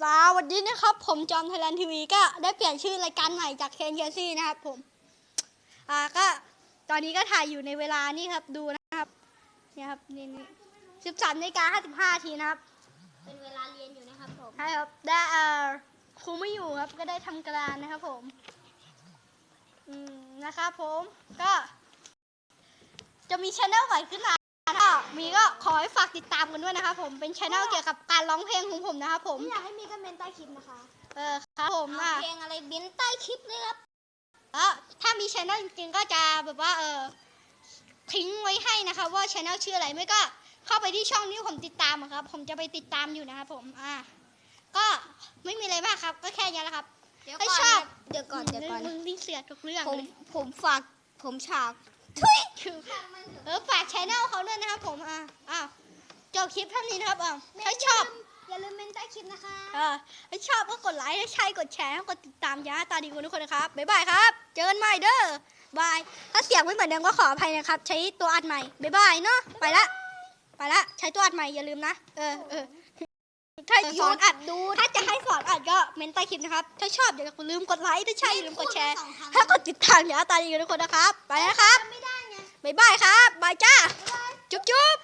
สวัสดีนะครับ ผมจอมไทยแลนด์ทีวีก็ได้เปลี่ยนชื่อรายการใหม่จากเคนเคซี่นะครับผม อ่าก็ตอนนี้ก็ถ่ายอยู่ในเวลานี่ครับดูนะครับเนี่ยครับนี่นี่สิบสามนาฬิกาห้าสิบห้าทีนะครับ เป็นเวลาเรียนอยู่นะครับผม ใช่ครับได้เอ่อครูไม่อยู่ครับก็ได้ทำการนะครับผม อืมนะครับผมก็ จะมีช anel ใหม่ขึ้นมาถ้ามีก็ ขอให้ฝากติดตามกันด้วยนะครับผมเป็นช anel เกี่ยวกับการร้องเพลงของผมนะครับผมไม่อยากให้มีคอมเมนต์ใต้คลิปนะคะเออครับผมเอาอะเพลงอะไรเบ้นใต้คลิปเลยครับแล้วถ้ามีช anel จริงๆก็จะแบบว่าเออทิ้งไว้ให้นะคะว่าช anel ชื่ออะไรไม่ก็เข้าไปที่ช่องที่ผมติดตามอะครับ ผมจะไปติดตามอยู่นะครับผมอ่าก็ไม่มีอะไรมากครับ ก็แค่นี้แหละครับเดี๋ยวไม่ก่อนชอบเดี๋ยวก่อนเดี๋ยวก่อนมึงนี่เสียทุกเรื่องผมเลยผมฝากผมฉากทุย ผมอ่าอ้าวจบคลิปเท่านี้นะครับอ่าถ้าชอบ อย่าลืมเมนใต้คลิปนะคะเออถ้าชอบก็กดไลค์ถ้าใช่กดแชร์กดติดตามย้าตาดีคุณทุกคนนะครับบ๊ายบายครับ เจอกันใหม่เด้อบาย ถ้าเสียงไม่เหมือนเดิมก็ขออภัยนะครับ ใช้ตัวอัดใหม่บ๊ายบายเนาะไปละไปละใช้ตัวอัดใหม่อย่าลืมนะเออเออถ้าสอนอัดดูถ้าจะให้สอนอัดก็เมนใต้คลิปนะครับ ถ้าชอบอย่าลืมกดไลค์ถ้าใช่อย่าลืมกดแชร์ถ้ากดติดตามย้าตาดีคุณทุกคนนะครับ ไปแล้วครับไม่ได้ไงบ๊ายบายครับบายจ้า จุ๊บจุ๊บ